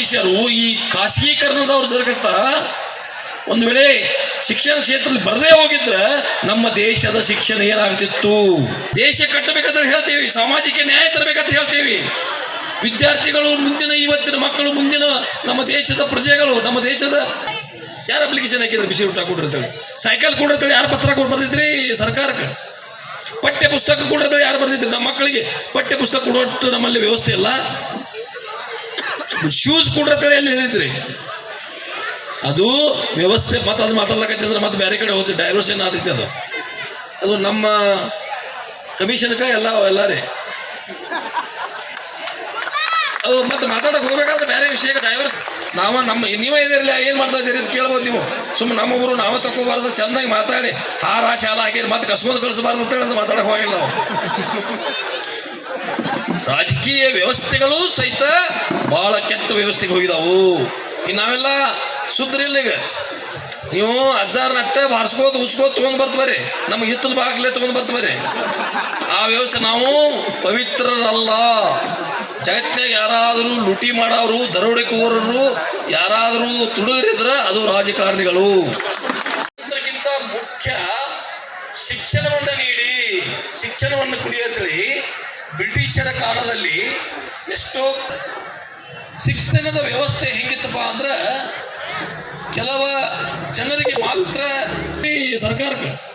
ಮಠಾಧೀಶರು ಈ ಖಾಸಗೀಕರಣದವ್ರು ಸರ್ಕತ್ತ ಒಂದು ವೇಳೆ ಶಿಕ್ಷಣ ಕ್ಷೇತ್ರದಲ್ಲಿ ಬರದೇ ಹೋಗಿದ್ರೆ ನಮ್ಮ ದೇಶದ ಶಿಕ್ಷಣ ಏನಾಗ್ತಿತ್ತು? ದೇಶ ಕಟ್ಟಬೇಕಂತ ಹೇಳ್ತೀವಿ ಸಾಮಾಜಿಕ ನ್ಯಾಯ ತರಬೇಕಂತ ಹೇಳ್ತೀವಿ. ವಿದ್ಯಾರ್ಥಿಗಳು ಮುಂದಿನ ಇವತ್ತಿನ ಮಕ್ಕಳು, ಮುಂದಿನ ನಮ್ಮ ದೇಶದ ಪ್ರಜೆಗಳು, ನಮ್ಮ ದೇಶದ ಯಾರು ಅಪ್ಲಿಕೇಶನ್ ಹಾಕಿದ್ರೆ ಬಿಸಿ ಊಟ ಕೊಡಿರ್ತೇಳಿ ಸೈಕಲ್ ಕೊಡಿರ್ತೇವೆ ಯಾರು ಪತ್ರ ಕೊಟ್ಟು ಬರ್ದಿದ್ರಿ ಸರ್ಕಾರಕ್ಕೆ? ಪಠ್ಯ ಪುಸ್ತಕ ಕೊಡಿರ್ತೇವೆ ಯಾರು ಬರ್ದಿದ್ರಿ? ನಮ್ಮ ಮಕ್ಕಳಿಗೆ ಪಠ್ಯ ಪುಸ್ತಕ ಕೊಡೋಷ್ಟು ನಮ್ಮಲ್ಲಿ ವ್ಯವಸ್ಥೆ ಇಲ್ಲ. ಶೂಸ್ ಕೂಡ ಎಲ್ಲಿ ಹೇಳಿದ್ರಿ ಅದು ವ್ಯವಸ್ಥೆ ಮತ್ತೆ ಅದು ಮಾತಾಡ್ಲಕತ್ತಿ ಅಂದ್ರೆ ಮತ್ತೆ ಬೇರೆ ಕಡೆ ಹೋಗ್ತದೆ ಡೈವರ್ಷನ್ ಆದೈತೆ ಅದು. ಅದು ನಮ್ಮ ಕಮಿಷನ್ಕ ಎಲ್ಲ ಎಲ್ಲ ರೀ. ಅದು ಮತ್ತೆ ಮಾತಾಡಕ್ಕೆ ಹೋಗ್ಬೇಕಾದ್ರೆ ಬೇರೆ ವಿಷಯಕ್ಕೆ ಡೈವರ್ಸ್ ನಾವ ನಮ್ಮ, ನೀವೇ ಇದಿರಲಿಲ್ಲ ಏನು ಮಾಡ್ತಾ ಇದ್ದೀರಿ ಅಂತ ಕೇಳ್ಬೋದು ನೀವು. ಸುಮ್ಮನೆ ನಮ್ಮೊಬ್ಬರು ನಾವೇ ತಕ್ಕೋಬಾರ್ದು ಚೆನ್ನಾಗಿ ಮಾತಾಡಿ. ಹಾರ, ಶಾಲ ಹಾಕಿ ಮತ್ತೆ ಕಸ್ಕೊಂಡು ಕಳಿಸಬಾರ್ದು ಅಂತ ಹೇಳಿ ಮಾತಾಡಕ್ ಹೋಗಿಲ್ಲ ನಾವು. ರಾಜಕೀಯ ವ್ಯವಸ್ಥೆಗಳು ಸಹಿತ ಬಹಳ ಕೆಟ್ಟ ವ್ಯವಸ್ಥೆಗೆ ಹೋಗಿದಾವು. ಇನ್ನು ನಾವೆಲ್ಲ ಸುದ್ರಿಲ್ಲ ಈಗ ನೀವು ಅಜ್ಜಾರ್ ನಟ್ಟ ಬಾರಿಸ್ಕೋತ ಉಚ್ಕೋತ ತೊಗೊಂಡ್ ಬರ್ರಿ. ನಮ್ಗೆ ಹಿತ್ತಲ ಬಾಗ್ಲೆ ತೊಗೊಂಡು ಬರ್ತ ಬರ್ರಿ. ಆ ವ್ಯವಸ್ಥೆ ನಾವು ಪವಿತ್ರರಲ್ಲ. ಜಗತ್ತಿನಾಗ ಯಾರಾದರೂ ಲುಟಿ ಮಾಡೋರು ದರೋಡೆಕೋರರು ಯಾರಾದರೂ ತುಡಿದ್ರಿದ್ರೆ ಅದು ರಾಜಕಾರಣಿಗಳು. ಅದಕ್ಕಿಂತ ಮುಖ್ಯ ಶಿಕ್ಷಣವನ್ನು ನೀಡಿ, ಶಿಕ್ಷಣವನ್ನು ಕುಡಿಯತ್ರಿ ಬ್ರಿಟಿಷರ ಕಾಲದಲ್ಲಿ ಎಷ್ಟೋ ಶಿಕ್ಷಣದ ವ್ಯವಸ್ಥೆ ಹೆಂಗಿತ್ತಪ್ಪ ಅಂದ್ರೆ ಕೆಲವ ಜನರಿಗೆ ಮಾತ್ರ ಈ ಸರ್ಕಾರಕ್ಕೆ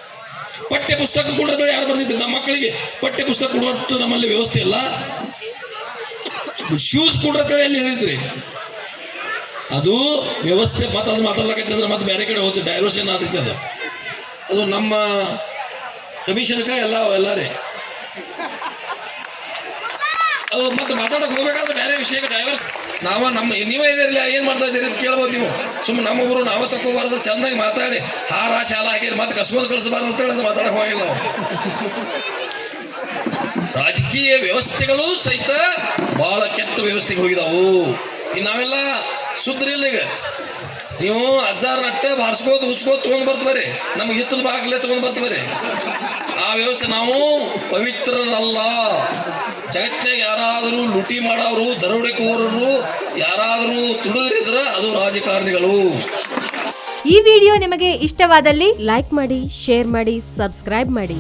ಪಠ್ಯ ಪುಸ್ತಕ ಕೊಡೋದು ಯಾರು ಬರ್ತಿದ್ರು ನಮ್ಮ ಮಕ್ಕಳಿಗೆ ಪಠ್ಯ ಪುಸ್ತಕ ಕೊಡುವಷ್ಟು ನಮ್ಮಲ್ಲಿ ವ್ಯವಸ್ಥೆ ಇಲ್ಲ. ಶೂಸ್ ಕೊಡ್ರತ್ತೆ ಎಲ್ಲಿ ಹೇಳಿದ್ರಿ? ಅದು ವ್ಯವಸ್ಥೆ ಮತ್ತೆ ಅದು ಮತ್ತೆ ಬೇರೆ ಕಡೆ ಹೋಗ್ತದೆ ಡೈವರ್ಷನ್ ಆದಿತ್ತು ಅದು. ಅದು ನಮ್ಮ ಕಮಿಷನ್ಕ ಎಲ್ಲ ಎಲ್ಲ ರೀ ಅದು ಮತ್ತೆ ಮಾತಾಡಕ್ ಹೋಗ್ಬೇಕಾದ್ರೆ ಬೇರೆ ವಿಷಯ ಡೈವರ್ಸ್ ನಾವ ನಮ್ಮ ನೀವೇ ಇದಿರಲಿ ಏನು ಮಾಡ್ತಾ ಇದ್ದೀರಿ ಅಂತ ಕೇಳ್ಬೋದು ನೀವು. ಸುಮ್ಮನೆ ಊರು ನಾವೇ ತಗೋಬಾರ್ದು ಚಂದಾಗಿ ಮಾತಾಡಿ. ಹಾರ, ಶಾಲ ಹಾಕಿ ಮತ್ತೆ ಕಸ್ಕೊಂಡು ಕಳಿಸಬಾರ್ದು ಅಂತ ಹೇಳಿ ಮಾತಾಡಕ್ ಹೋಗಿಲ್ಲ ನಾವು. ರಾಜಕೀಯ ವ್ಯವಸ್ಥೆಗಳು ಸಹಿತ ಬಹಳ ಕೆಟ್ಟ ವ್ಯವಸ್ಥೆಗೆ ಹೋಗಿದಾವು. ಇನ್ನು ನಾವೆಲ್ಲ ಸುದ್ರಿಲ್ಲ ಈಗ. ನೀವು ಅಜ್ಜಾರ ನಟ್ಟೆ ಬಾರಿಸ್ಕೋತ ಉಚ್ಕೋತ ತೊಗೊಂಡ್ ಬರ್ತ ಬರ್ರಿ. ನಮ್ಗೆ ಹಿತ್ತದ ಬಾಗ್ಲೇ ತೊಗೊಂಡ್ ಬರ್ತ ಬರ್ರಿ. ಆ ವ್ಯವಸ್ಥೆ ನಾವು ಪವಿತ್ರರಲ್ಲ. ಜಗತ್ತಿನಾಗ ಯಾರಾದರೂ ಲುಟಿ ಮಾಡೋರು ದರೋಡೆಕೋರರು ಯಾರಾದರೂ ತುಳಿದ್ರಿದ್ರ ಅದು ರಾಜಕಾರಣಿಗಳು. ಈ ವಿಡಿಯೋ ನಿಮಗೆ ಇಷ್ಟವಾದಲ್ಲಿ ಲೈಕ್ ಮಾಡಿ, ಶೇರ್ ಮಾಡಿ, ಸಬ್ಸ್ಕ್ರೈಬ್ ಮಾಡಿ.